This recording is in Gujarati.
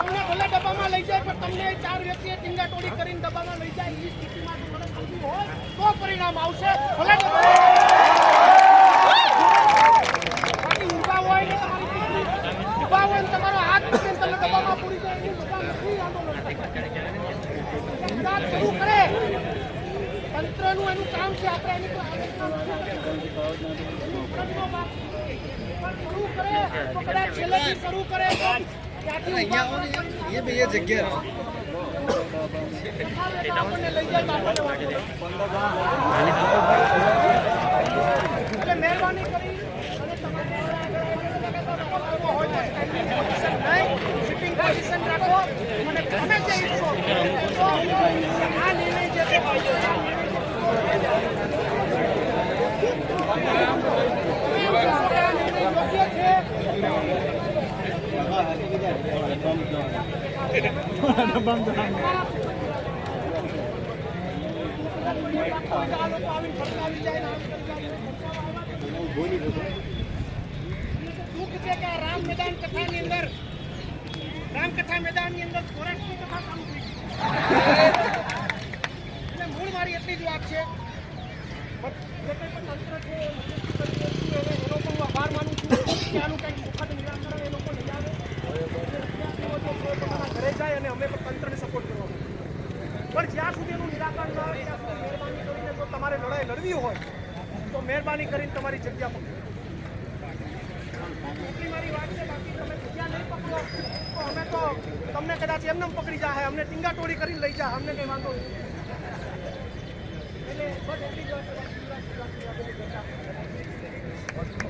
તમને ભલે ડબ્બામાં લઈ જાય, પણ તમને ચાર વ્યક્તિએ ટીંગાટોડી કરીને ડબ્બામાં લઈ જાય એવી સ્થિતિમાં તો પરિણામ આવશે. ભલે તમારો હાથ મૂકીને તમે ડબ્બામાં કરે. તંત્રનું એનું કામ છે, આપણે શરૂ કરે, તો કદાચ છેલ્લેથી શરૂ કરે તો ત્યાંથી ઊભા કરો તો ये भैया जगह આપણને લઈ જાય તો આપણને વાંધો નહીં. એટલે મહેરબાની કરી અને તમારે કરવો હોય તો standing position નહીં, sitting position રાખો અને તમે જે ઈચ્છો રામ મેદાન કથાની અંદર રામકથા મેદાનની અંદર ફોરેસ્ટની કથા ચાલુ થઈ ગઈ એટલે મૂળ મારી એટલી જ વાત છે જે કંઈ પણ તંત્ર છે એ મધ્યસ્થી કરી રહ્યું છે, એને એનો પણ હું આભાર માનું છું કે આનું કંઈક સુખદ નિરાકરણ એ લોકો લઈ આવે વિદ્યાર્થીઓ જે છે એ પોતાના ઘરે જાય અને અમે પણ તંત્રને સપોર્ટ કરવા પણ જ્યાં સુધી એનું નિરાકરણ ન આવે, ત્યાં સુધી મહેરબાની કરીને જો તમારે લડાઈ લડવી હોય, તો મહેરબાની કરીને તમારી જગ્યા પકડો એટલી મારી વાત છે, બાકી તમે જગ્યા નહીં પકડો, તો અમે તો તમને કદાચ એમને પકડી જાય અમને ટીંગા કરીને લઈ જાય અમને કંઈ વાંધો નહીં એટલે.